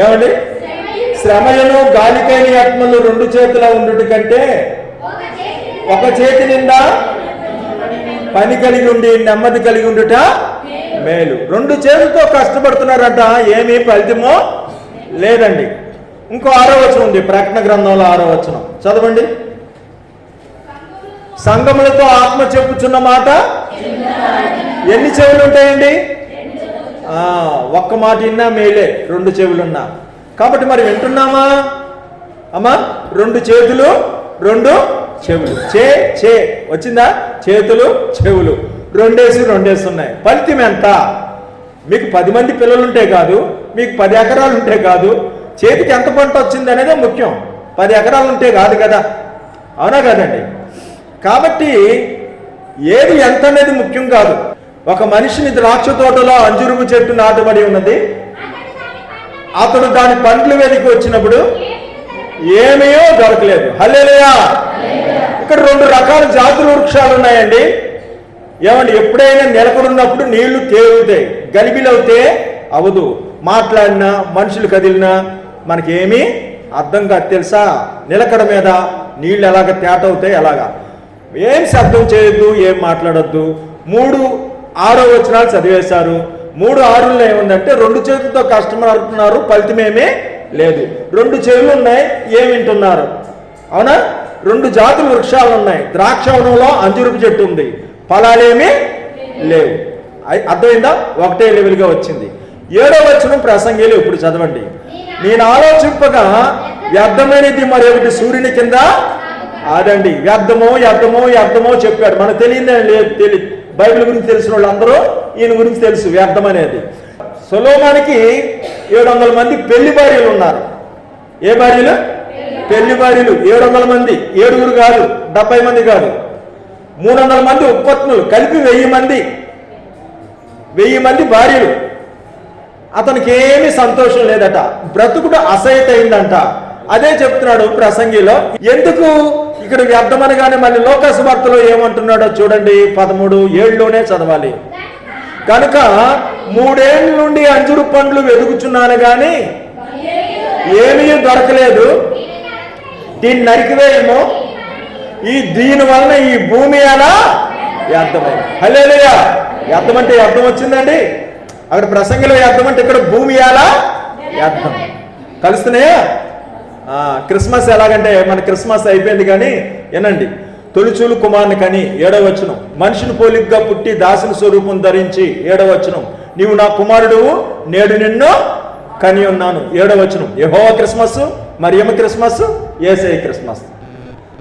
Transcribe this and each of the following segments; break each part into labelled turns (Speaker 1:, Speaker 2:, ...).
Speaker 1: ఏమండి? శ్రమయను గాలికైన ఆత్మలు రెండు చేతుల ఉండుట కంటే ఒక చేతి నిండా పని కలిగి ఉండి నెమ్మది కలిగి ఉండుట మేలు. రెండు చేతులతో కష్టపడుతున్నారంట ఏమీ ఫలితమో లేదండి. ఇంకో ఆరో వచనం ఉంది ప్రకటన గ్రంథంలో ఆరో వచనం. చదవండి. సంగములతో ఆత్మ చెప్పుచున్న మాట ఎన్ని చెవులు ఉంటాయండి ఒక్క మాట విన్నా మేలే రెండు చెవులున్నా. కాబట్టి మరి వింటున్నామా? అమ్మా రెండు చేతులు రెండు చెవులు. చే చే. వచ్చిందా? చేతులు చెవులు. రెండేసి రెండేసి ఉన్నాయి. ఫలితం ఎంత? మీకు పది మంది పిల్లలు ఉంటే కాదు మీకు పది ఎకరాలు ఉంటే కాదు చేతికి ఎంత పంట వచ్చింది అనేదే ముఖ్యం. పది ఎకరాలు ఉంటే కాదు కదా. అవునా కదండి? కాబట్టి ఏది ఎంత అనేది ముఖ్యం కాదు. ఒక మనిషిని ద్రాక్ష తోటలో అంజురుగు చెట్టు నాటబడి ఉన్నది. అతడు దాని పండ్లు వెలికి వచ్చినప్పుడు ఏమీయో దొరకలేదు. హల్లేలయా! ఇక్కడ రెండు రకాల జాతుల వృక్షాలు ఉన్నాయండి. ఏమండి ఎప్పుడైనా నిలకడున్నప్పుడు నీళ్ళు తేలుతాయి. గలిబిలవుతే అవదు. మాట్లాడినా మనుషులు కదిలినా మనకేమీ అర్థం కాదు తెలుసా? నిలకడ మీద నీళ్ళు ఎలాగ తేట అవుతాయి ఎలాగా ఏం శబ్దం చేయొద్దు ఏం మాట్లాడొద్దు. మూడు ఆరో వచనాలు చదివేశారు. మూడు ఆరులో ఏముందంటే రెండు చేతులతో కష్టపడుతున్నారు ఫలితమేమీ లేదు. రెండు చెవులు ఉన్నాయి ఏం వింటున్నారు? అవునా? రెండు జాతుల వృక్షాలు ఉన్నాయి ద్రాక్షవనంలో అంజురుపు చెట్టు ఉంది. ఫలాలేమీ లేవు. అర్థమైందా? ఒకటే లెవెల్గా వచ్చింది. ఏడో వచనం ప్రసంగిలు ఇప్పుడు చదవండి. నేను ఆలోచింపగా వ్యర్థమైనది మరి ఒకటి సూర్యుని కింద అదండి వ్యర్థమో వ్యర్థమో వ్యర్థమో చెప్పాడు. మనకు తెలియదే లేదు తెలియదు బైబిల్ గురించి తెలిసిన వాళ్ళందరూ ఈయన గురించి తెలుసు వ్యర్థం అనేది. సొలోమానికి ఏడు వందల మంది పెళ్ళి భార్యలు ఉన్నారు. ఏ భార్యలు? పెళ్ళి భార్యలు. ఏడు వందల మంది. ఏడుగురు కాదు డెబ్బై మంది కాదు. మూడు వందల మంది ఉత్పత్తులు. కలిపి వెయ్యి మంది. వెయ్యి మంది భార్యలు. అతనికి ఏమీ సంతోషం లేదట. బ్రతుకుడు అసహ్యత అయిందంట. అదే చెప్తున్నాడు ప్రసంగిలో. ఎందుకు? ఇక్కడ వ్యర్థమనగానే మళ్ళీ లోకసువార్తలో ఏమంటున్నాడో చూడండి పదమూడు ఏళ్ళలోనే చదవాలి. కనుక మూడేళ్ళ నుండి అంజురు పండ్లు వెతుకుచున్నాను కానీ ఏమీ దొరకలేదు. దీన్ని నరికివేయము. ఈ దీని వలన ఈ భూమి అలా వ్యర్థమైంది. హలేలుయా వ్యర్థం అంటే అర్థం వచ్చిందండి. అక్కడ ప్రసంగంలో వ్యర్థం అంటే ఇక్కడ భూమి అలా వ్యర్థం. కలుస్తున్నాయా? క్రిస్మస్ ఎలాగంటే మన క్రిస్మస్ అయిపోయింది కానీ వినండి తొలిచూలు కుమారుని కని ఏడవచ్చును. మనిషిని పోలిగ్గా పుట్టి దాసుని స్వరూపం ధరించి ఏడవచ్చును. నీవు నా కుమారుడు నేడు నిన్ను కని ఉన్నాను. ఏడవచ్చును. యహోవ క్రిస్మస్ మరియమ్మ క్రిస్మస్ ఏసై క్రిస్మస్.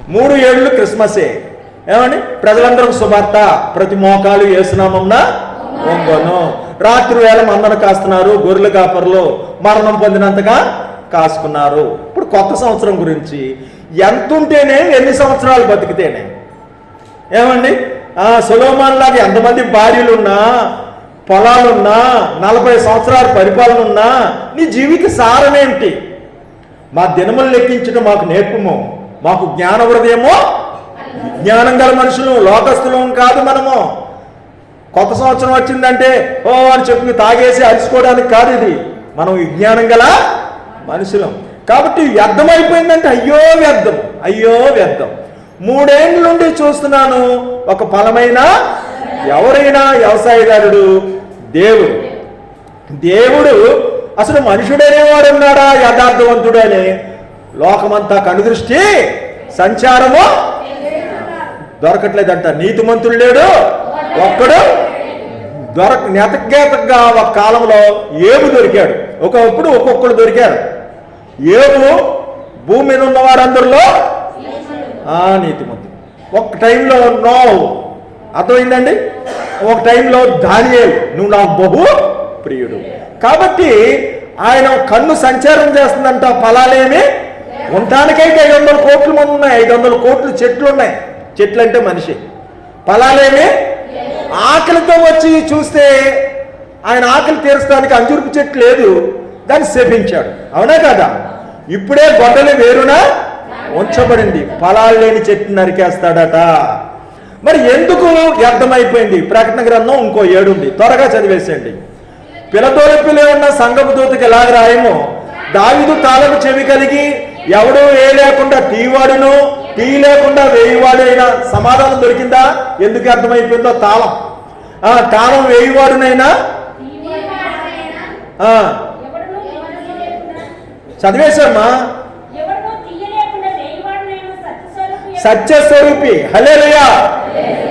Speaker 1: మూడు ఏళ్ళు క్రిస్మసే. ఏమండి? ప్రజలందరూ శుభార్త ప్రతి మోకాలు ఏసునామంన ఒంగోను రాత్రి వేళ మందన కాస్తున్నారు గొర్రెల కాపర్లు. మరణం పొందినంతగా కాసుకున్నారు. ఇప్పుడు కొత్త సంవత్సరం గురించి ఎంత ఉంటేనే ఎన్ని సంవత్సరాలు బతికితేనే. ఏమండి? సులోమాన్ లాగా ఎంతమంది భార్యలున్నా పొలాలున్నా నలభై సంవత్సరాల పరిపాలన ఉన్నా నీ జీవిత సారమేంటి? మా దినములు లెక్కించడం మాకు నేర్పము. మాకు జ్ఞాన హృదయమో జ్ఞానం గల మనుషులు లోకస్తులం కాదు మనము. కొత్త సంవత్సరం వచ్చిందంటే ఓ అని చెప్పి తాగేసి అరుచుకోవడానికి కాదు ఇది. మనం విజ్ఞానం గల మనుషులం. కాబట్టి వ్యర్థం అయిపోయిందంటే అయ్యో వ్యర్థం అయ్యో వ్యర్థం. మూడేండ్ల నుండి చూస్తున్నాను ఒక ఫలమైన ఎవరైనా వ్యవసాయదారుడు దేవుడు. దేవుడు అసలు మనుషుడనేవాడు ఉన్నాడా యథార్థవంతుడు అని లోకమంతా కనుదృష్టి సంచారము దొరకట్లేదంట. నీతిమంతుడు లేడు ఒక్కడు దొరక నెతకేతగా ఒక కాలంలో ఏబు దొరికాడు. ఒకప్పుడు ఒక్కొక్కడు దొరికారు ఏవు భూమి మీద ఉన్న వారందరిలో ఆ నీతిమంతుడు ఒక టైంలో నో అర్థమైందండి? ఒక టైంలో దానియేలు. నువ్వు నాకు బహు ప్రియుడు. కాబట్టి ఆయన కన్ను సంచారం చేస్తుందంట ఫలాలేమి? ఉండటానికైతే ఐదు వందల కోట్ల మంది ఉన్నాయి. ఐదు వందల కోట్లు చెట్లు ఉన్నాయి. చెట్లు అంటే మనిషి. ఫలాలేమి? ఆకలితో వచ్చి చూస్తే ఆయన ఆకలి తీర్చడానికి అంజురుపు చెట్టు లేదు. దాన్ని శపించాడు అవునా కదా? ఇప్పుడే గొడ్డలి వేరున? ఉంచబడింది. ఫలాలు లేని చెట్టు నరికేస్తాడట. మరి ఎందుకు వ్యర్థమైపోయింది? ప్రకటన గ్రంథం ఇంకో ఏడుంది. త్వరగా చదివేసేయండి. పిలతోలి పిల్ల ఉన్న సంగపు దూతకి ఎలాగ రాయమో? దావిదు తాళపు చెవి కలిగి ఎవడు ఏ లేకుండా తీవాడును టీ లేకుండా వేయివాడైనా సమాధానం దొరికిందా? ఎందుకు అర్థమైపోయిందో తాళం. ఆ తాళం వేయివాడునైనా
Speaker 2: వేయవాడునైన సత్యస్వరూపి
Speaker 1: హలేలుయా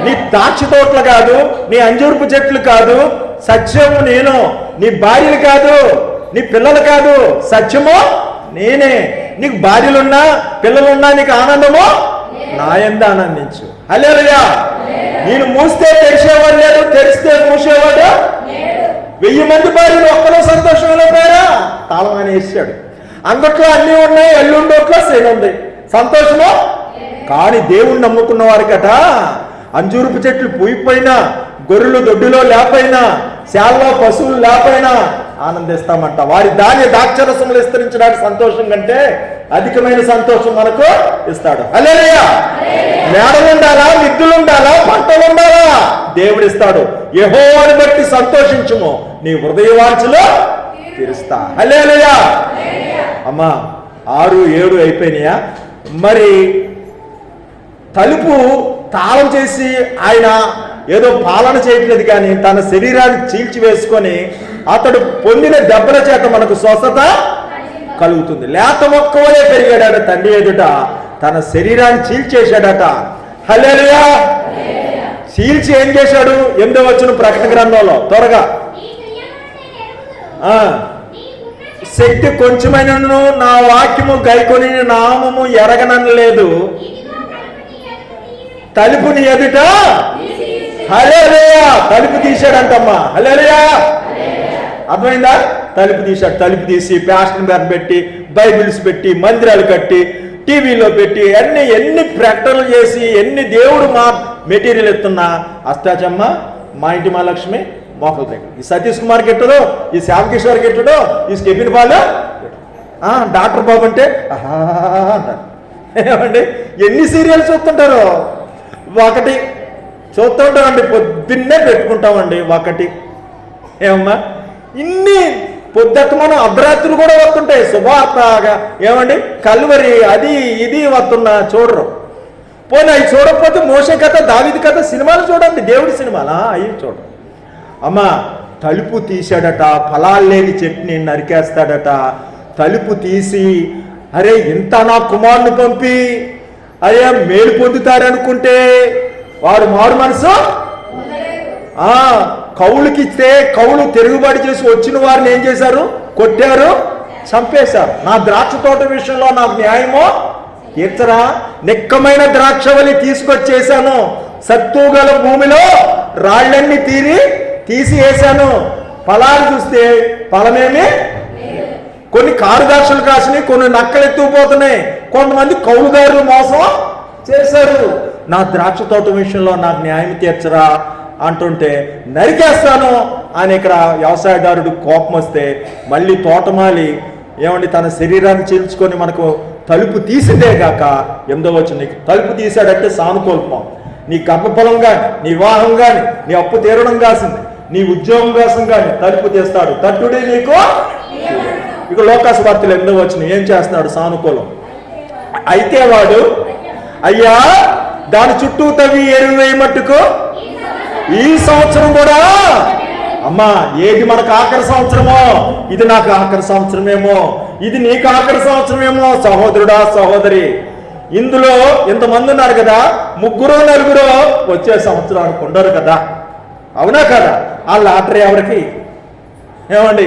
Speaker 1: నీ ద్రాక్ష తోటలు కాదు నీ అంజూరపు చెట్లు కాదు సత్యము నేను. నీ భార్యలు కాదు నీ పిల్లలు కాదు సత్యము నేనే. నీకు భార్యలున్నా పిల్లలున్నా నీకు ఆనందము? నాయంద ఆనందించు. హలేలుయా నేను మూస్తే తెరిచేవాడు లేడు తెరిస్తే మూసేవాడు? వెయ్యి మంది భార్యలు ఒక్కలో సంతోషంలో పోయారా? తాళం అని అందుట్లో అన్నీ ఉన్నాయి ఎల్లుండోట్లో సేన ఉంది. సంతోషము? కానీ దేవుణ్ణి నమ్ముకున్న వారికట అంజూరుపు చెట్లు పూయిపోయినా గొర్రెలు దొడ్డులో లేపైనా శాలలో పశువులు లేపైనా ఆనందిస్తామంట. వారి ధాన్య దాక్షరసములు విస్తరించడానికి సంతోషం కంటే అధికమైన సంతోషం మనకు ఇస్తాడు. అలేరయ్యా మేడలు ఉండాలా మిద్దులు ఉండాలా పంటలు ఉండాలా దేవుడు ఇస్తాడు యెహోవాను బట్టి సంతోషించుము. నీ హృదయ వాంఛలో తీరుస్తా. హలేలుయా అమ్మా ఆరు ఏడు అయిపోయినాయా? మరి తలుపు తాళం చేసి ఆయన ఏదో పాలన చేయట్లేదు కానీ తన శరీరాన్ని చీల్చి వేసుకొని అతడు పొందిన దెబ్బల చేత మనకు స్వస్థత కలుగుతుంది. లేత మొక్కవలే పెరిగాడట తండ్రి ఎదుట. తన శరీరాన్ని చీల్చేశాడట. హలేలుయా చీల్చి ఏం చేశాడు? ఎందో వచ్చిన ప్రకటన గ్రంథంలో. త్వరగా. ఆ. శక్తి కొంచెమైనను నా వాక్యము గైకొని నామము ఎరగనలేదు తలుపుని ఎదుట. హలేయా తలుపు తీశాడంటమ్మా. హలేయా అర్థమైందా? తలుపు తీశాడు. తలుపు తీసి ప్యాషన్ బ్యాన్ పెట్టి బైబిల్స్ పెట్టి మందిరాలు కట్టి టీవీలో పెట్టి అన్ని ఎన్ని ప్రకటనలు చేసి ఎన్ని దేవుడు మా మెటీరియల్ ఎత్తున్నా అష్టాచమ్మ మా ఇంటి మహాలక్ష్మి మోకల దగ్గర ఈ సతీష్ కుమార్ గిట్టడు ఈ శ్యామకిషోర్ గిట్టడు ఈ స్కెబిన్ బాలు ఆ, డాక్టర్ బాబు అంటే ఏమండి? ఎన్ని సీరియల్స్ చూస్తుంటారు? ఒకటి చూస్తుంటామండి పొద్దున్నే పెట్టుకుంటామండి ఒకటి. ఏమమ్మా? ఇన్ని పొద్దుట మనం అర్ధరాత్రులు కూడా వస్తుంటాయి శుభార్తగా. ఏమండి? కల్వరి అది ఇది వస్తున్నా చూడరు. పోనీ అవి చూడకపోతే మోసే కథ దావిది కథ సినిమాలు చూడండి దేవుడి సినిమాలా? అవి చూడరు. అమ్మా తలుపు తీశాడట ఫలాలు లేని చెట్టుని నరికేస్తాడట. తలుపు తీసి అరే ఇంత నా కుమారుని పంపి అరే మేలు పొందుతారనుకుంటే వాడు మారు మనసు? ఆ కౌలుకిస్తే కౌలు తిరుగుబాటు చేసి వచ్చిన వారిని ఏం చేశారు? కొట్టారు చంపేశారు. నా ద్రాక్ష తోట విషయంలో నాకు న్యాయమో? తీర్చరా? నిక్కమైన ద్రాక్షవలి తీసుకొచ్చేసాను సత్తు గల భూమిలో రాళ్ళన్నీ తీరి తీసి వేశాను. ఫలాలు చూస్తే ఫలమేమి? కొన్ని కారు ద్రాక్షలు కాసినాయి కొన్ని నక్కలు ఎత్తుకుపోతున్నాయి. కొంతమంది కౌలుదారులు మోసం చేశారు. నా ద్రాక్ష తోట విషయంలో నాకు న్యాయం తీర్చరా అంటుంటే నరికేస్తాను. అని ఇక్కడ వ్యవసాయదారుడు కోపం వస్తే మళ్ళీ తోటమాలి ఏమండి తన శరీరాన్ని చీల్చుకొని మనకు తలుపు తీసిందే గాక ఎందో వచ్చి నీకు తలుపు తీసాడంటే సానుకూల్పం నీ గర్భఫలం కానీ నీ వివాహం కానీ నీ అప్పు తీరడం కాసింది. నీ ఉద్యోగం కోసం కానీ తలుపు తీస్తాడు. తట్టుడే నీకు? ఇక లోకాసు వార్తలు ఎన్నో వచ్చినాయి. ఏం చేస్తున్నాడు? సానుకూలం. అయితే వాడు అయ్యా దాని చుట్టూ తవ్వి ఎరువు వేయమట్టుకు ఈ సంవత్సరం కూడా అమ్మా ఏది మనకు ఆఖరి సంవత్సరమో ఇది నాకు ఆఖరి సంవత్సరమేమో ఇది నీకు ఆఖరి సంవత్సరమేమో సహోదరుడా సహోదరి. ఇందులో ఇంతమంది ఉన్నారు కదా ముగ్గురు నలుగురు వచ్చే సంవత్సరానికి ఉండరు కదా. అవునా కదా? ఆ లాటరీ ఎవరికి? ఏమండి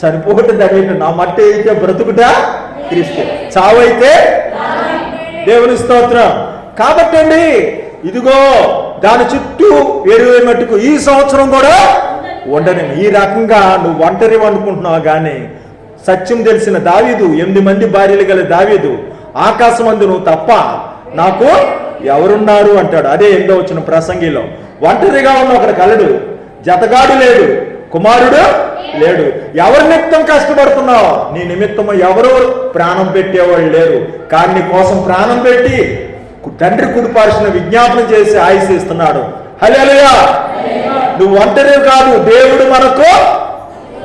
Speaker 1: చనిపోవటం జరిగింది నా మట్టి అయితే బ్రతుకుట? క్రీస్తు చావైతే దేవుని స్తోత్రం. కాబట్టి అండి ఇదిగో దాని చుట్టూ ఎరువే మట్టుకు ఈ సంవత్సరం కూడా ఉండని ఈ రకంగా నువ్వు ఒంటరి అనుకుంటున్నావు కానీ సత్యం తెలిసిన దావీదు ఎనిమిది మంది భార్యలు గల దావీదు ఆకాశమందు నువ్వు తప్ప నాకు ఎవరున్నారు అంటాడు. అదే ఎందో వచ్చిన ప్రసంగిలో. ఒంటరిగా ఉన్న ఒకడు కలడు. జతగాడు లేడు. కుమారుడు లేడు. ఎవరి నిమిత్తం కష్టపడుతున్నావు? నీ నిమిత్తం ఎవరు ప్రాణం పెట్టేవాళ్ళు లేరు. కానీ నీ కోసం ప్రాణం పెట్టి తండ్రి కుడిపార్చిన విజ్ఞాపన చేసి ఆయుష్ ఇస్తున్నాడు హల్లెలూయా! నువ్వు ఒంటరి కాదు. దేవుడు మనకు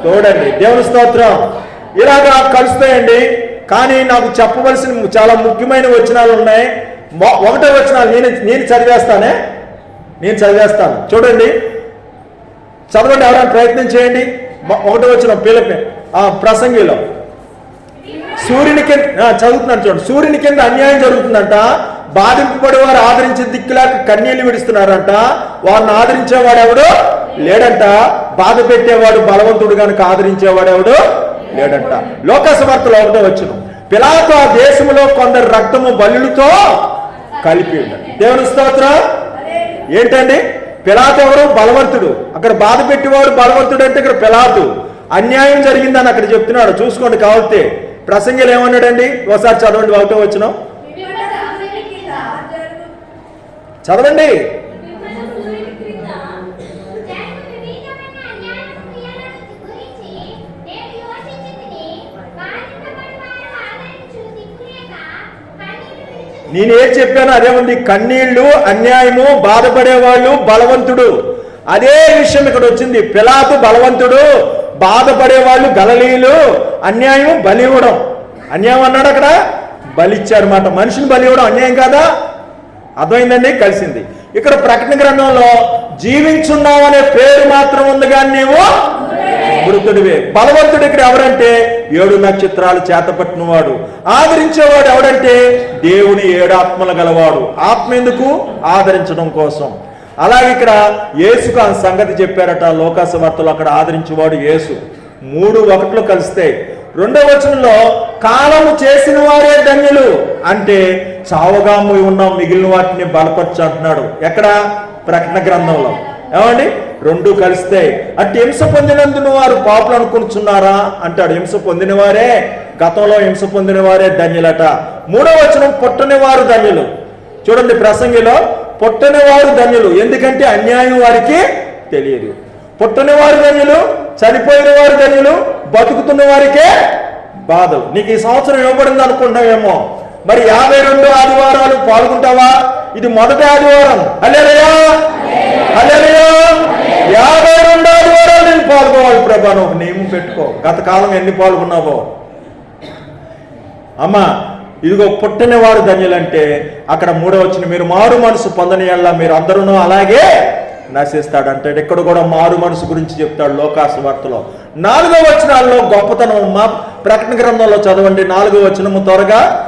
Speaker 1: తోడండి. దేవుని స్తోత్రం. ఇలాగా కలుస్తాయండి. కానీ నాకు చెప్పవలసిన చాలా ముఖ్యమైన వచనాలు ఉన్నాయి. ఒకటే ఒకటో వచనాలు నేను నేను చదివేస్తానే. నేను చదివేస్తాను. చూడండి. చదవండి ఎవరైనా ప్రయత్నం చేయండి. ఒకటో వచ్చిన పిల్లకి ఆ ప్రసంగిలో. సూర్యుని కింద చదువుతున్నాను చూడండి. సూర్యుని కింద అన్యాయం జరుగుతుందంట. బాధింపబడి వారు ఆదరించే దిక్కులాక కన్నీళ్ళు విడుస్తున్నారంట. వారిని ఆదరించేవాడు ఎవడు? లేడంట. బాధ పెట్టేవాడు బలవంతుడు కనుక ఆదరించేవాడు ఎవడు? లేడంట. లోకసభర్తలు ఒకటో వచ్చును. పిలాతో ఆ దేశంలో కొందరు రక్తము బలులతో కలిపి ఉన్నది దేవుని స్తోత్రం. ఏంటండి పిలాతు ఎవరు బలవంతుడు. అక్కడ బాధ పెట్టేవాడు బలవంతుడు అంటే ఇక్కడ పిలాతు. అన్యాయం జరిగిందని అక్కడ చెప్తున్నాడు. చూసుకోండి కావతే ప్రసంగిలు ఏమన్నాడండి? ఒకసారి చదవండి ఒకటో వచ్చిన చదవండి. నేనేం చెప్పాను అదే ఉంది. కన్నీళ్ళు అన్యాయము బాధపడేవాళ్ళు బలవంతుడు. అదే విషయం ఇక్కడ వచ్చింది. పిలాతు బలవంతుడు బాధపడేవాళ్ళు గలలీలు అన్యాయం బలి ఇవ్వడం అన్యాయం అన్నాడు అక్కడ? బలిచ్చారు మాట మనిషిని బలి ఇవ్వడం అన్యాయం కాదా? అర్థమైందండి? కలిసింది. ఇక్కడ ప్రకటన గ్రంథంలో జీవించున్నావు అనే పేరు మాత్రం ఉంది కానీ నీవు మృతుడివే బలవంతుడు ఇక్కడ ఎవరంటే? ఏడు నక్షత్రాలు చేతపట్టినవాడు. ఆదరించేవాడు ఎవడంటే? దేవుని ఏడు ఆత్మలు గలవాడు. ఆత్మ ఎందుకు? ఆదరించడం కోసం. అలాగే ఇక్కడ యేసుకు ఆ సంగతి చెప్పారట లోకాస వార్తలు అక్కడ ఆదరించేవాడు యేసు. మూడు ఒకట్లు కలిస్తే రెండవ వచనంలో కాలము చేసిన వారే ధన్యులు. అంటే చావగా ఉన్న మిగిలిన వాటిని బలపరచు అంటున్నాడు. ఎక్కడ? ప్రకటన గ్రంథంలో. ఏమండి? రెండు కలిస్తే అంటే హింస పొందినందున వారు పాపులు అనుకుంటున్నారా? అంటాడు హింస పొందినవారే గతంలో హింస పొందినవారే ధన్యులట. మూడో వచనం పుట్టని వారు ధన్యులు. చూడండి ప్రసంగిలో పుట్టని వారు ధన్యులు. ఎందుకంటే అన్యాయం వారికి తెలియదు. పుట్టని వారు ధన్యులు చనిపోయిన వారు ధన్యులు బతుకుతున్న వారికే బాధలు. నీకు ఈ సంవత్సరం ఇవ్వబడింది అనుకుంటావేమో మరి యాభై రెండు ఆదివారాలు పాల్గొంటావా? ఇది మొదటి ఆదివారం. అల్లెలయా అల్లెలయా యాభై రెండు ఆదివారాలు నేను పాల్గొవాలి ప్రభా నువ్వు నియమం పెట్టుకో. గత కాలం ఎన్ని పాల్గొన్నావో? అమ్మా ఇదిగో పుట్టిన వారు ధన్యులంటే అక్కడ మూడో వచ్చిన మీరు మారు మనసు పొందని ఎళ్ళ మీరు అందరూ అలాగే నశిస్తాడు అంటాడు ఇక్కడ కూడా మారు మనసు గురించి చెప్తాడు లోకాసు వార్తలో. నాలుగో వచనాల్లో గొప్పతనం మా ప్రకటన గ్రంథంలో చదవండి. నాలుగో వచనము త్వరగా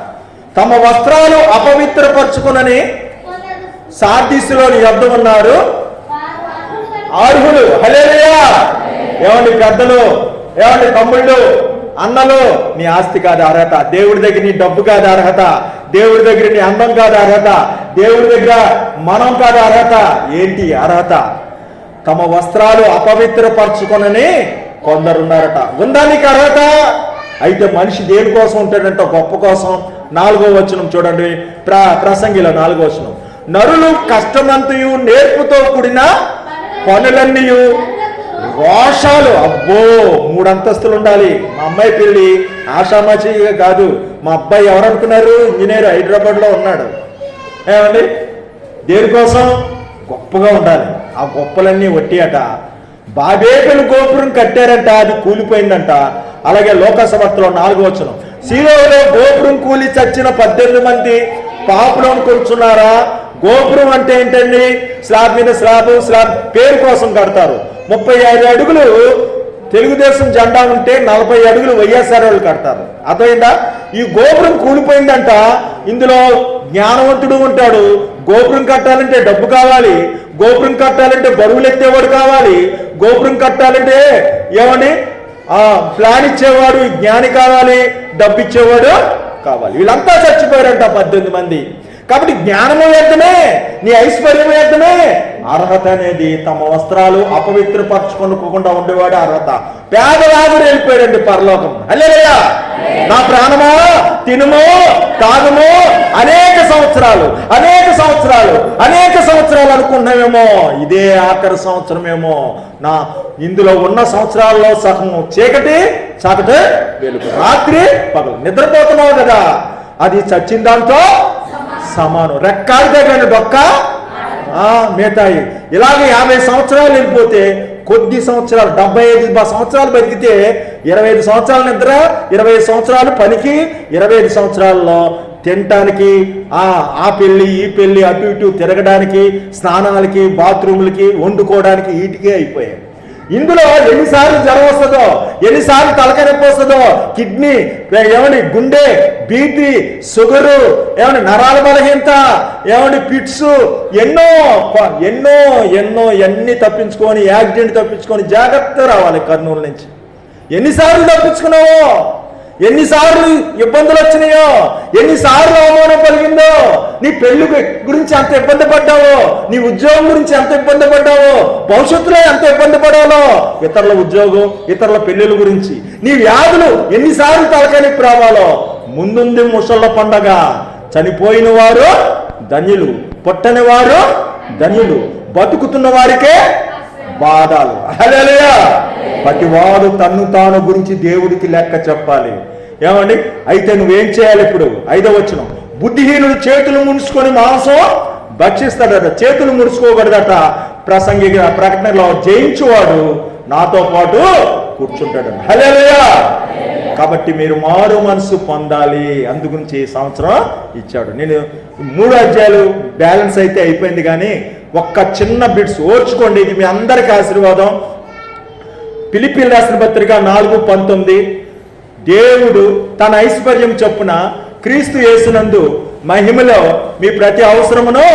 Speaker 1: తమ వస్త్రాలు అపవిత్రపరచుకునని సార్దీసులోని యొద్ ఉన్నారు. అర్హులు. హలేలయ్యా ఏమండి పెద్దలు? ఏమండి తమ్ముళ్ళు? అన్నలు? నీ ఆస్తి కాదు అర్హత. దేవుడి దగ్గర నీ డబ్బు కాదు అర్హత. దేవుడి దగ్గర నీ అందం కాదు అర్హత. దేవుడి దగ్గర మనం కాదు అర్హత. ఏంటి అర్హత? తమ వస్త్రాలు అపవిత్రపరచుకొనని కొందరున్నారట. ఉందా నీకు అర్హత? అయితే మనిషి దేనికోసం ఉంటాడంట? గొప్ప కోసం. నాలుగో వచనం చూడండి. ప్ర ప్రసంగిలో నాలుగో వచనం. నరులు కష్టమంతయు నేర్పుతో కూడిన పనులన్నీ రోషాలు. అబ్బో మూడు అంతస్తులు ఉండాలి మా అమ్మాయి పెళ్ళి ఆషామాషిగా కాదు. మా అబ్బాయి ఎవరనుకున్నారు? ఇంజనీర్ హైదరాబాద్లో ఉన్నాడు. ఏమండి? దేనికోసం? గొప్పగా ఉండాలి. ఆ గొప్పలన్నీ వట్టి అట బాబేపల్లి గోపురం కట్టారంట అది కూలిపోయిందంట. అలాగే లోకసభలో నాలుగో వచనం. సీలోలో గోపురం కూలి చచ్చిన పద్దెనిమిది మంది పాపలోని కూర్చున్నారా? గోపురం అంటే ఏంటండి? స్లాబ్ మీద స్లాబ్ స్లాబ్ పేరు కోసం కడతారు. ముప్పై ఐదు అడుగులు తెలుగుదేశం జెండా ఉంటే నలభై అడుగులు వైఎస్ఆర్ వాళ్ళు కడతారు. అర్థమైందా? ఈ గోపురం కూలిపోయిందంట ఇందులో జ్ఞానవంతుడు ఉంటాడు. గోపురం కట్టాలంటే డబ్బు కావాలి. గోపురం కట్టాలంటే బరువులు ఎత్తేవాడు కావాలి. గోపురం కట్టాలంటే ఏమండి? ఆ ప్లాన్ ఇచ్చేవాడు జ్ఞాని కావాలి డబ్బు ఇచ్చేవాడు కావాలి. వీళ్ళంతా చచ్చిపోయారంట పద్దెనిమిది మంది. కాబట్టి జ్ఞానము వ్యర్థమే నీ ఐశ్వర్యం వ్యర్థమే. అర్హత అనేది తమ వస్త్రాలు అపవిత్రపరచుకోకుండా ఉండేవాడు అర్హత. పేదవాదుడు వెళ్ళిపోయాడండి పరలోకం. అల్లేరయ్యా నా ప్రాణమో తినుమో తాగుమో అనేక సంవత్సరాలు అనేక సంవత్సరాలు అనేక సంవత్సరాలు అనుకున్నామేమో ఇదే ఆఖరి సంవత్సరమేమో. నా ఇందులో ఉన్న సంవత్సరాల్లో సగం చీకటి చకటి వెలుగు. రాత్రి పగలు నిద్రపోతున్నావు కదా. అది చచ్చిన దాంతో సమానం. రెక్కాడి దగ్గర డొక్క? ఆ, మిగతాయి. ఇలాగే యాభై సంవత్సరాలు వెళ్ళిపోతే కొద్ది సంవత్సరాలు డెబ్బై ఐదు సంవత్సరాలు బతికితే ఇరవై ఐదు సంవత్సరాల నిద్ర ఇరవై ఐదు సంవత్సరాలు పనికి ఇరవై ఐదు సంవత్సరాల్లో తినటానికి ఆ ఆ పెళ్ళి ఈ పెళ్ళి అటు ఇటు తిరగడానికి స్నానాలకి బాత్రూములకి వండుకోవడానికి వీటికే అయిపోయాయి. ఇందులో ఎన్నిసార్లు జ్వరం వస్తుందో ఎన్నిసార్లు తలకాయ నొప్పి వస్తుందో కిడ్నీ ఏమండి గుండె బీపీ షుగరు ఏమండి నరాల బలహీనత ఏమండి పిట్స్ ఎన్నో ఎన్నో ఎన్నో ఎన్ని తప్పించుకొని యాక్సిడెంట్ తప్పించుకొని జాగ్రత్త రావాలి కర్నూలు నుంచి. ఎన్నిసార్లు తప్పించుకున్నావో? ఎన్నిసార్లు ఇబ్బందులు వచ్చినాయో? ఎన్నిసార్లు అవమానం కలిగిందో? నీ పెళ్ళి గురించి ఎంత ఇబ్బంది పడ్డావో? నీ ఉద్యోగం గురించి ఎంత ఇబ్బంది పడ్డావో? భవిష్యత్తులో ఎంత ఇబ్బంది పడాలో? ఇతరుల ఉద్యోగం ఇతరుల పెళ్ళిళ్ళ గురించి. నీ వ్యాధులు ఎన్నిసార్లు తలకానికి రావాలో? ముందుంది ముసళ్ళ పండగ. చనిపోయిన వారు ధన్యులు పుట్టని వారు ధన్యులు బతుకుతున్న వారికే బాధాలు. అదే ప్రతివాడు తన్ను తాను గురించి దేవుడికి లెక్క చెప్పాలి. ఏమండి? అయితే నువ్వేం చేయాలి ఇప్పుడు? ఐదో వచ్చిన బుద్ధిహీనుడు చేతులు ముడుచుకొని మాంసం భక్షిస్తాడట. చేతులు ముడుచుకోకూడదట. ప్రసంగి ప్రకటనలో జయించువాడు నాతో పాటు కూర్చుంటాడు. హలేయా కాబట్టి మీరు మారు మనసు పొందాలి. అందుగురించి ఈ సంవత్సరం ఇచ్చాడు. నేను మూడు అధ్యాయాలు బ్యాలెన్స్ అయితే అయిపోయింది కానీ ఒక్క చిన్న బిట్స్ ఓర్చుకోండి. ఇది మీ అందరికీ ఆశీర్వాదం. పిలిపిల్ రాసిన పత్రిక నాలుగు పంతొమ్మిది. దేవుడు తన ఐశ్వర్యం చొప్పున క్రీస్తు యేసునందు మహిమలో మీ ప్రతి అవసరమును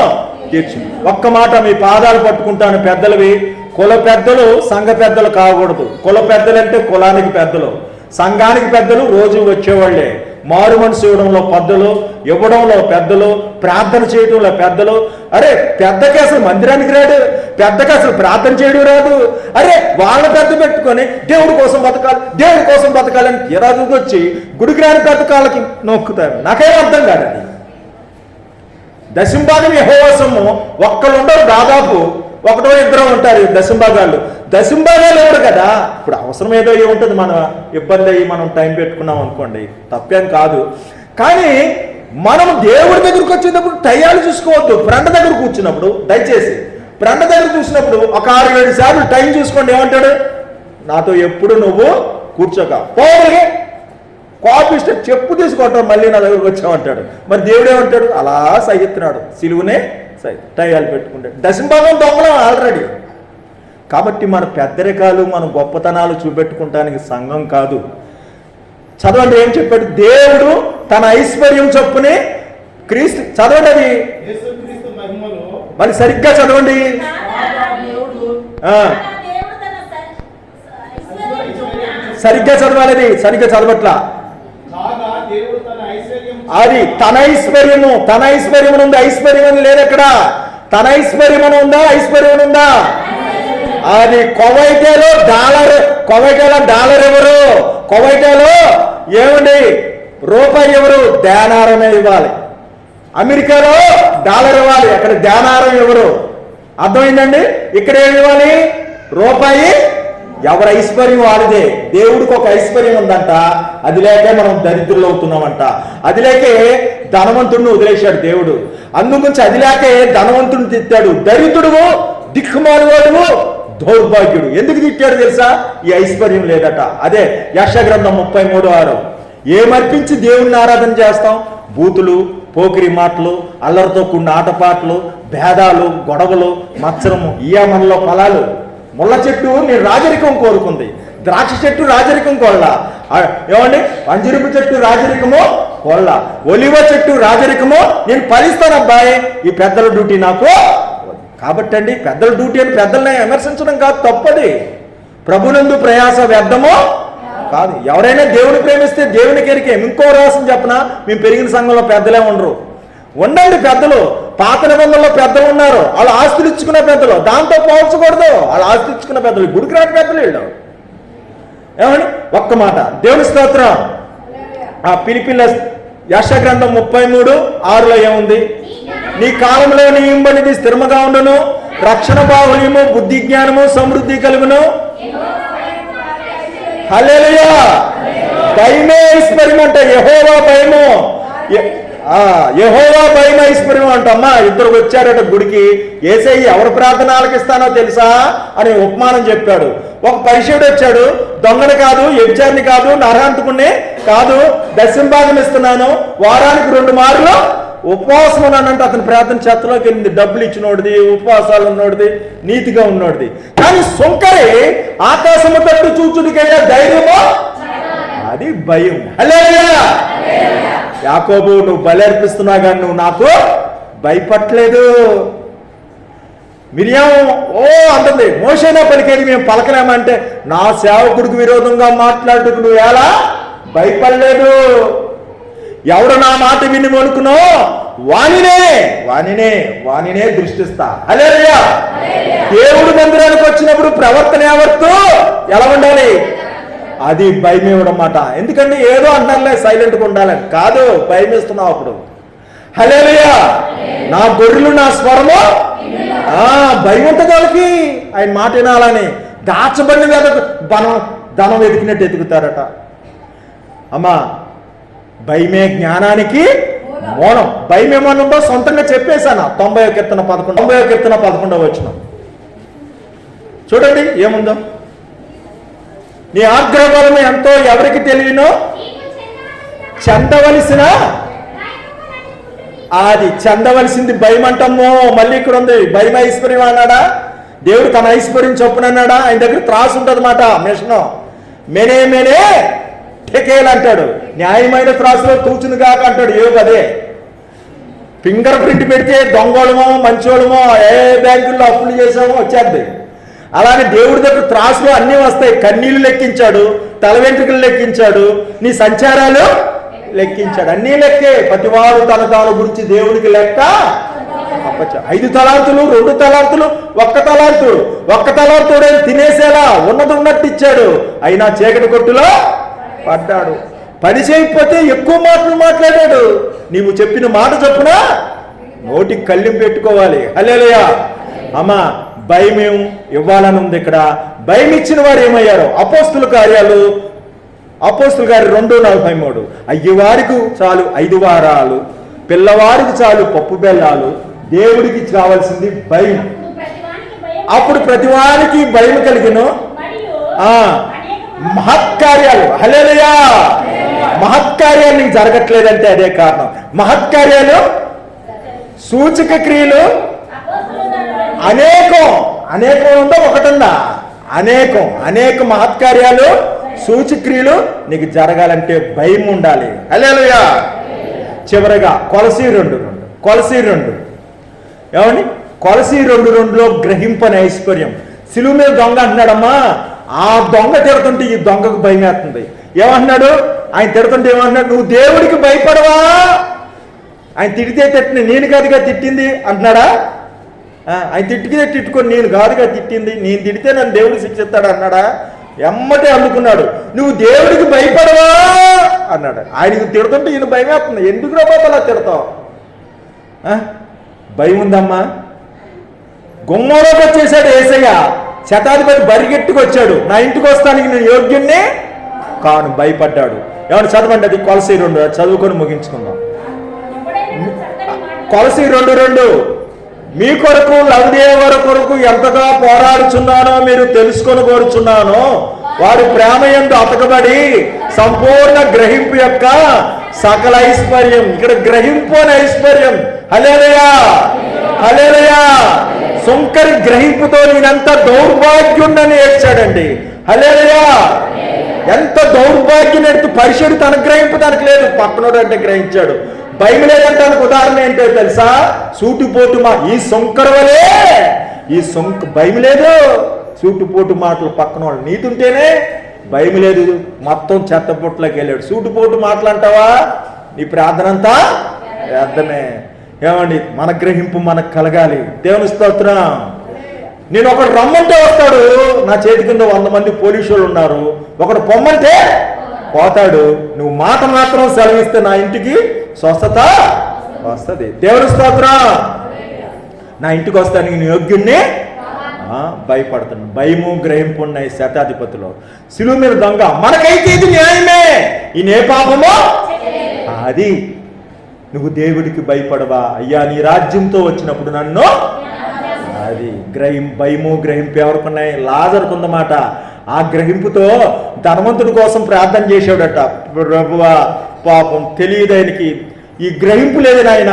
Speaker 1: తీర్చు. ఒక్క మాట మీ పాదాలు పట్టుకుంటాను పెద్దలవి. కుల పెద్దలు సంఘ పెద్దలు కాకూడదు. కుల పెద్దలు అంటే కులానికి పెద్దలు. సంఘానికి పెద్దలు రోజు వచ్చేవాళ్ళే మారు మనసు ఇవ్వడంలో పెద్దలు ఇవ్వడంలో పెద్దలు ప్రార్థన చేయడంలో పెద్దలు. అరే పెద్దకి అసలు మందిరానికి రాడు పెద్దకి అసలు ప్రార్థన చేయడం రాదు. అరే వాళ్ళ పెద్ద పెట్టుకొని దేవుడి కోసం బతకాలి దేవుడి కోసం బతకాలని తీరాదు వచ్చి గుడికి రాని పెద్ద నొక్కుతారు. నాకేం అర్థం కాదు అది దశంభాగం యహోవాసము ఒక్కరు ఉండరు దాదాపు ఒకటో ఇద్దరు ఉంటారు ఈ దశంభాగాలు దశంభాగాలు ఎవరు కదా? ఇప్పుడు అవసరం ఏదో ఏ ఉంటుంది మన ఇబ్బంది అయ్యి మనం టైం పెట్టుకున్నాం అనుకోండి. తప్పేం కాదు. కానీ మనం దేవుడి దగ్గరకు వచ్చేటప్పుడు టయాలు చూసుకోవద్దు. ఫ్రెండ్ దగ్గర కూర్చున్నప్పుడు దయచేసి. ఫ్రెండ్ దగ్గర చూసినప్పుడు ఒక ఆరు ఏడు సార్లు టైం చూసుకోండి. ఏమంటాడు? నాతో ఎప్పుడు నువ్వు కూర్చోక. పోగలిగే కాపీ చెప్పు తీసుకుంటాడు మళ్ళీ నా దగ్గరకు వచ్చామంటాడు. మరి దేవుడు ఏమంటాడు? అలా సహిస్తున్నాడు. సిలువునే సహి టైయాలు పెట్టుకుంటాడు దశంభాగం దొంగలం ఆల్రెడీ. కాబట్టి మన పెద్దరికాలు మన గొప్పతనాలు చూపెట్టుకుంటానికి సంఘం కాదు. చదవండి ఏం చెప్పాడు? దేవుడు తన ఐశ్వర్యం చొప్పునే క్రీస్తు చదవండి అది.
Speaker 3: యేసుక్రీస్తు మహిమలో
Speaker 1: మరి సరిగ్గా చదవండి. ఆ,
Speaker 2: కాగా దేవుడు తన స- ఐశ్వర్యం చొప్పున
Speaker 1: సరిగ్గా చదవాలి అది. సరిగ్గా చదవట్లా
Speaker 3: కాగా దేవుడు తన ఐశ్వర్యం
Speaker 1: అది తన ఐశ్వర్యము తన ఐశ్వర్యము ఉంది ఐశ్వర్యం లేదు అక్కడ తన ఐశ్వర్యము ఉందా ఐశ్వర్యం ఉందా అది కొవైటేలో డాలర్ కొవైటేలో డాలర్ ఎవరు? కొవైటేలో ఏమండి? రూపాయి ఎవరు? ధ్యానారమే ఇవ్వాలి. అమెరికాలో డాలర్ ఇవ్వాలి. అక్కడ ధ్యానారం ఎవరు? అర్థమైందండి? ఇక్కడ ఏమి ఇవ్వాలి? రూపాయి ఎవరి ఐశ్వర్యం వాడిదే దేవుడికి ఒక ఐశ్వర్యం ఉందంట. అది లేకే మనం దరిద్రులు అవుతున్నామంట అది లేకే ధనవంతుడిని వదిలేశాడు దేవుడు. అందుగురించి అది లేకే ధనవంతుడిని తిట్టాడు. దరిద్రుడు దిక్కుమాలివాడు దౌర్భాగ్యుడు. ఎందుకు తిట్టాడు తెలుసా? ఈ ఐశ్వర్యం లేదట. అదే యశ ముప్పై మూడు ఆరు. ఏమర్పించి దేవుణ్ణి ఆరాధన చేస్తాం? బూతులు పోకిరి మాటలు అల్లరితో కూడిన ఆటపాటలు భేదాలు గొడవలు మత్సరము ఇయా మనలో ఫలాలు. ముళ్ళ చెట్టు నేను రాజరికం కోరుకుంది. ద్రాక్ష చెట్టు రాజరికం కొల్ల ఏమండి? అంజరుపు చెట్టు రాజరికము కోళ్ళ ఒలివ చెట్టు రాజరికము నేను ఫలిస్తాను అబ్బాయి. ఈ పెద్దల డ్యూటీ నాకు కాబట్టి అండి పెద్దల డ్యూటీ అని పెద్దల్ని విమర్శించడం కాదు తప్పది. ప్రభునందు ప్రయాస వ్యర్థమో కాదు. ఎవరైనా దేవుని ప్రేమిస్తే దేవుని కెరికే ఇంకో రాసం చెప్పనా? మేము పెరిగిన సంఘంలో పెద్దలే ఉండరు. ఉండండి పెద్దలు. పాత నిబంధనలో పెద్దలు ఉన్నారు. వాళ్ళు ఆస్తులు ఇచ్చుకున్న పెద్దలు. దాంతో పోల్చకూడదు. వాళ్ళు ఆస్తులు ఇచ్చుకున్న పెద్దలు. గుడికి రాని పెద్దలు వీళ్ళు. ఏమని ఒక్క మాట. దేవుని స్తోత్రం. ఆ పిలిపిల్ల యశ గ్రంథం ముప్పై మూడు ఆరులో ఏముంది? నీ కాలంలో నీ ఇంబడిది స్థిరముగా ఉండను. రక్షణ బాహుళ్యము బుద్ధి జ్ఞానము సమృద్ధి కలుగును. హల్లెలూయా. భయమే ఐశ్వర్యం అంటే యెహోవా భయము. యహోవా భయం ఐశ్వర్యం అంటమ్మా ఇద్దరు వచ్చారట గుడికి. ఏసై ఎవరు ప్రార్థన ఆలకిస్తానో తెలుసా? అని ఉపమానం చెప్పాడు. ఒక పరిశుడు వచ్చాడు దొంగని కాదు వ్యభిచారిని కాదు నరహంతకుణ్ణి కాదు దశంభాగం ఇస్తున్నాను. వారానికి రెండు మార్లు ఉపవాసం ఉన్నానంటే. అతని ప్రార్థన చేతలోకి వెళ్ళింది. డబ్బులు ఇచ్చినోడిది ఉపవాసాలు ఉన్నోడిది నీతిగా ఉన్నోడిది. కానీ సుంకరి ఆకాశము తట్టు చూచుడికైనా ధైర్యమో? అది భయం. హల్లెలూయా! యాకోబు నువ్వు బలర్పిస్తున్నా కానీ నువ్వు నాకు భయపట్లేదు మిరియాం ఓ అంటుంది మోసైనా పలికేది మేము పలకలేమంటే నా సేవకుడికి విరోధంగా మాట్లాడుకు నువ్వు ఎలా? భయపడలేదు. ఎవడు నా మాట విని అనుకున్నావు వానినే వానినే వానినే దృష్టిస్తా. హల్లెలూయా. దేవుడు మందిరానికి వచ్చినప్పుడు ప్రవర్తన ఎవరితో? ఎలా ఉండాలి? అది భయం ఇవ్వడం మాట ఎందుకంటే ఏదో అంటారులే సైలెంట్గా ఉండాలని. కాదు భయం ఇస్తున్నావు అప్పుడు. హలేలుయా నా గొర్రెలు నా స్వరము? ఆ భయం ఉంటుంది వాళ్ళకి ఆయన మాట వినాలని. దాచబడిన మీద ధనం ధనం వెతికినట్టు ఎతుకుతారట అమ్మా భయమే జ్ఞానానికి మౌనం. భయం ఏమన్నా ఉందో సొంతంగా చెప్పేశాను. తొంభై ఒక ఎత్తున పదకొండు తొంభై ఒక ఎత్తున పదకొండవ వచ్చిన చూడండి ఏముందో? నీ ఆగ్రహబలం ఎంతో ఎవరికి తెలియనో
Speaker 2: చెందవలసిన
Speaker 1: అది చెందవలసింది భయం అంటమ్మో మళ్ళీ ఇక్కడ ఉంది భయం ఐశ్వర్యం అన్నాడా? దేవుడు తన ఐశ్వర్యం చొప్పున అన్నాడా? ఆయన దగ్గర త్రాసు ఉంటుంది మాట మిషను. మెనే మెనే టెకేల్ అంటాడు. న్యాయమైన త్రాసులో తూచును కాక అంటాడు ఏవు అదే. ఫింగర్ ప్రింట్ పెడితే దొంగోళమో మంచోళమో ఏ బ్యాంకుల్లో అప్పులు చేసామో వచ్చేద్ది. అలానే దేవుడి దగ్గర త్రాసులో అన్నీ వస్తాయి. కన్నీళ్ళు లెక్కించాడు తల వెంట్రుకలు లెక్కించాడు నీ సంచారాలు లెక్కించాడు. అన్నీ లెక్కే. ప్రతివారు తన తాను గురించి దేవుడికి లెక్క అప్పచ్చ ఐదు తలాంతులు రెండు తలాంతులు ఒక్క తలాంతుడు ఒక్క తలాంతుడే తినేసేలా ఉన్నది ఉన్నట్టు ఇచ్చాడు. అయినా చీకటి కొట్టులో పడ్డాడు. పని చేయకపోతే ఎక్కువ మాటలు మాట్లాడాడు. నీవు చెప్పిన మాట చొప్పున నోటికి కళ్ళింపు పెట్టుకోవాలి. అల్లేలయ్యా అమ్మా భయం ఇవ్వాలని ఉంది ఇక్కడ? భయం ఇచ్చిన వారు ఏమయ్యారు? అపోస్తుల కార్యాలు. అపోస్తుల గారి రెండు నలభై మూడు. అయ్యవారికి చాలు ఐదు వారాలు. పిల్లవారికి చాలు పప్పు బెల్లాలు. దేవుడికి కావాల్సింది భయం. అప్పుడు ప్రతివానికి భయం కలిగిన. మహత్కార్యాలు. హలేలుయా మహత్కార్యాలు నీకు జరగట్లేదంటే అదే కారణం. మహత్కార్యాలు సూచక క్రియలు అనేకం. అనేకం ఉందా ఒకటుందా? అనేకం. అనేక మహత్కార్యాలు సూచిక్రియలు నీకు జరగాలంటే భయం ఉండాలి. అలేలుయా చివరగా కొలసి రెండు. రెండు కొలసి రెండు. ఏమండి? కొలసి రెండు రెండులో గ్రహింపని ఐశ్వర్యం. సిలువు మీద దొంగ అంటున్నాడమ్మా. ఆ దొంగ తిడుతుంటే ఈ దొంగకు భయం వేస్తుంది. ఏమంటున్నాడు? ఆయన తిడుతుంటే ఏమంటున్నాడు? నువ్వు దేవుడికి భయపడవా? ఆయన తిడితే తిట్టిన నేను కాదుగా తిట్టింది అంటున్నాడా? ఆయన తిట్టితే తిట్టుకొని నేను కాదుగా తిట్టింది నేను తిడితే నన్ను దేవుడు శిక్షిస్తాడు అన్నాడా? ఎమ్మటే అందుకున్నాడు నువ్వు దేవుడికి భయపడవా? అన్నాడు. ఆయనకు తిడుతుంటే ఈయన భయం వేస్తుంది. ఎందుకు రా బాబు అలా తిడతావు? భయం ఉందమ్మా. గుమ్మంలోకి వచ్చేసాడు ఏసయ్య. శతాధిపతి బరిగెట్టుకు వచ్చాడు నా ఇంటికి వస్తానికి నేను యోగ్యుణ్ణి కాను భయపడ్డాడు. ఎవరు చదవండి అది కొలసి రెండు. చదువుకొని ముగించుకుందాం. కొలసి రెండు రెండు. మీ కొరకు లవదేవర కొరకు ఎంతగా పోరాడుచున్నానో మీరు తెలుసుకొని కోరుచున్నాను. వారు ప్రేమ ఎందు అతకబడి సంపూర్ణ గ్రహింపు యొక్క సకల ఐశ్వర్యం. ఇక్కడ గ్రహింపు అనే ఐశ్వర్యం. హలేలయా హలేలయా సుంకరి గ్రహింపుతో నేనంత దౌర్భాగ్యుండని ఏడ్చాడండి. హలేలయా ఎంత దౌర్భాగ్యం ఎడుతూ పరిశుడు తన గ్రహింపు తనకు లేదు. పక్కనోడు అంటే గ్రహించాడు. బైబిల్ ఏదంటానికి ఉదాహరణ ఏంటో తెలుసా? సూటిపోటు మా ఈ సొంకర వలే! ఈ సొంక భయం లేదు సూటిపోటు మాటలు పక్కన వాళ్ళు నీతుంటేనే భయం లేదు మొత్తం చెత్తపుట్లోకి వెళ్ళాడు. సూటిపోటు మాటలు అంటావా? నీ ప్రార్థన అంతా వ్యర్థమే. ఏమండి? మన గ్రహింపు మనకు కలగాలి. దేవుని స్తోత్రం. నేను ఒకడు రమ్మంటే వస్తాడు. నా చేతి కింద వంద మంది పోలీసు వాళ్ళు ఉన్నారు. ఒకడు పొమ్మంటే పోతాడు. నువ్వు మాట మాత్రం సెలవిస్తే నా ఇంటికి స్వస్థత వస్తుంది. దేవుడు స్తోత్రం. నా ఇంటికి వస్తానికి నీ యోగ్యుణ్ణి ఆ, భయపడుతున్నాను భయము గ్రహింపు ఉన్నాయి శతాధిపతిలో. సిలువు మీద దొంగ. మనకైతే ఇది న్యాయమే. ఈ ఏ పాపమో? అది. నువ్వు దేవుడికి భయపడవా? అయ్యా నీ రాజ్యంతో వచ్చినప్పుడు నన్ను అది. గ్రహిం భయము గ్రహింపు లాజర్కు ఉందన్నమాట ఆ గ్రహింపుతో ధనవంతుడి కోసం ప్రార్థన చేసేవాడట. ప్రభువా పాపం తెలియదానికి ఈ గ్రహింపు లేదు నాయన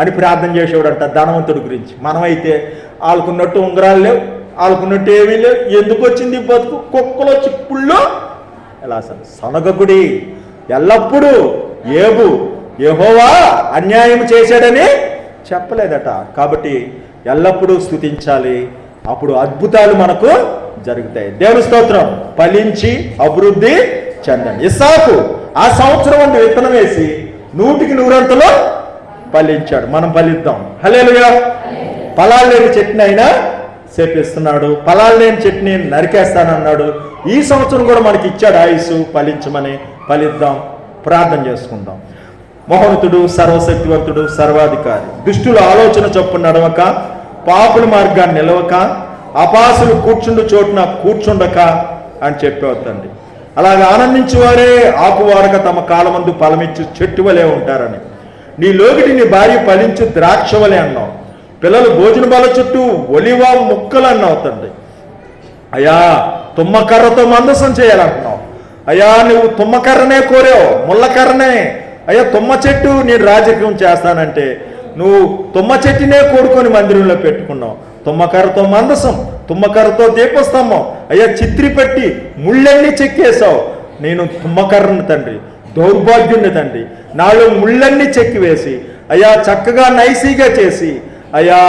Speaker 1: అని ప్రార్థన చేసేవాడంట ధనవంతుడి గురించి. మనమైతే వాళ్ళకున్నట్టు ఉంగరాలు లేవు వాళ్ళకున్నట్టు ఏమీ లేవు. ఎందుకు వచ్చింది బతుకు? కుక్కలో చిప్పుల్లో ఎలా సార్ సనగకుడి ఎల్లప్పుడూ ఏబు యెహోవా అన్యాయం చేశాడని చెప్పలేదట. కాబట్టి ఎల్లప్పుడూ స్థుతించాలి అప్పుడు అద్భుతాలు మనకు జరుగుతాయి. దేవుని స్తోత్రం ఫలించి అభివృద్ధి చెందండి. ఇస్సాకు ఆ సంవత్సరం అందు విత్తనం వేసి నూటికి నూరంతలో ఫలించాడు. మనం ఫలిద్దాం. హలేలుగా ఫలాలు లేని చెట్టుని అయినా చేపిస్తున్నాడు ఫలాలు లేని చెట్టుని నరికేస్తానన్నాడు. ఈ సంవత్సరం కూడా మనకి ఇచ్చాడు ఆయుసు ఫలించమని ఫలిద్దాం. ప్రార్థన చేసుకుందాం. మహోన్నతుడు సర్వశక్తివంతుడు సర్వాధికారి. దుష్టుల ఆలోచన చొప్పున నడవక పాపుల మార్గాన్ని నిలవక అపాసులు కూర్చుండు చోటున కూర్చుండక అని చెప్పేవద్దండి. అలాగే ఆనందించేవారే ఆకువారక తమ కాలమందు ఫలమిచ్చి చెట్టు వలె ఉంటారని. నీ లోగిటి నీ భార్య ఫలించు ద్రాక్ష వలె అన్నావు. పిల్లలు భోజన బల చుట్టూ ఒలివ ముక్కలు అన్నావు తండ్రి. అయ్యా తుమ్మకర్రతో మందసం చేయాలంటున్నావు. అయ్యా నువ్వు తుమ్మకర్రనే కోరావు ముళ్ళకర్రనే. అయ్యా తుమ్మ చెట్టు నేను రాజకీయం చేస్తానంటే నువ్వు తుమ్మ చెట్టునే కోడుకొని మందిరంలో పెట్టుకున్నావు. తుమ్మకర్రతో మందసం తుమ్మకర్రతో దీపస్తంభం. అయ్యా చిత్రి పెట్టి ముళ్ళన్నీ చెక్కేశావు? నేను తుమ్మకర్రను తండ్రి దౌర్భాగ్యుని తండ్రి. నాలో ముళ్ళన్నీ చెక్కి వేసి అయ్యా చక్కగా నైసీగా చేసి అయ్యా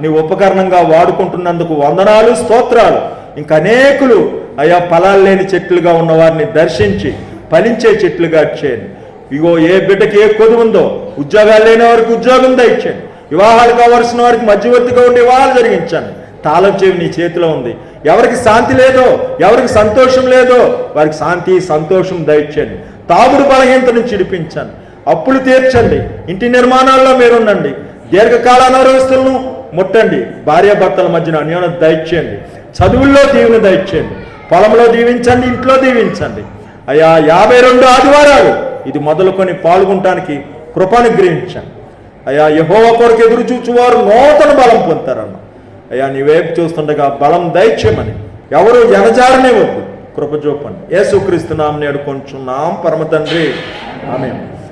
Speaker 1: నీ ఉపకరణంగా వాడుకుంటున్నందుకు వందనాలు స్తోత్రాలు. ఇంకా అనేకులు అయ్యా ఫలాలు లేని చెట్లుగా ఉన్నవారిని దర్శించి ఫలించే చెట్లుగా చేయండి. ఇగో ఏ బిడ్డకి ఏ కొద్ది ఉందో ఉద్యోగాలు లేని వారికి ఉద్యోగం దయచేయండి. వివాహాలు కావాల్సిన వారికి మధ్యవర్తిగా ఉండి వివాహాలు జరిగించండి. తాళం చెవి నీ చేతిలో ఉంది. ఎవరికి శాంతి లేదో ఎవరికి సంతోషం లేదో వారికి శాంతి సంతోషం దయచేయండి. తాగుడు బలహీనత నుంచి విడిపించండి. అప్పులు తీర్చండి. ఇంటి నిర్మాణాల్లో మీరుండండి దీర్ఘకాల అనారోగ్యస్తులను ముట్టండి. భార్యాభర్తల మధ్యన అన్యోన్యత దయచేయండి. చదువుల్లో దీవెన దయచేయండి. పొలంలో దీవించండి. ఇంట్లో దీవించండి. అయ్యా యాభై రెండు ఆదివారాలు ఇది మొదలుకొని పాల్గొనటానికి కృపానుగ్రహించాను. అయ్యా యహోవ కొరకు ఎదురు చూచువారు నూతన బలం పొందుతారన్న. అయ్యా నీవేపు చూస్తుండగా బలం దయచేయమని. ఎవరు ఎనజారనే వద్దు. కృప చూపండి. యేసుక్రీస్తు నామని అడుకుంటున్నాం పరమ తండ్రి ఆమె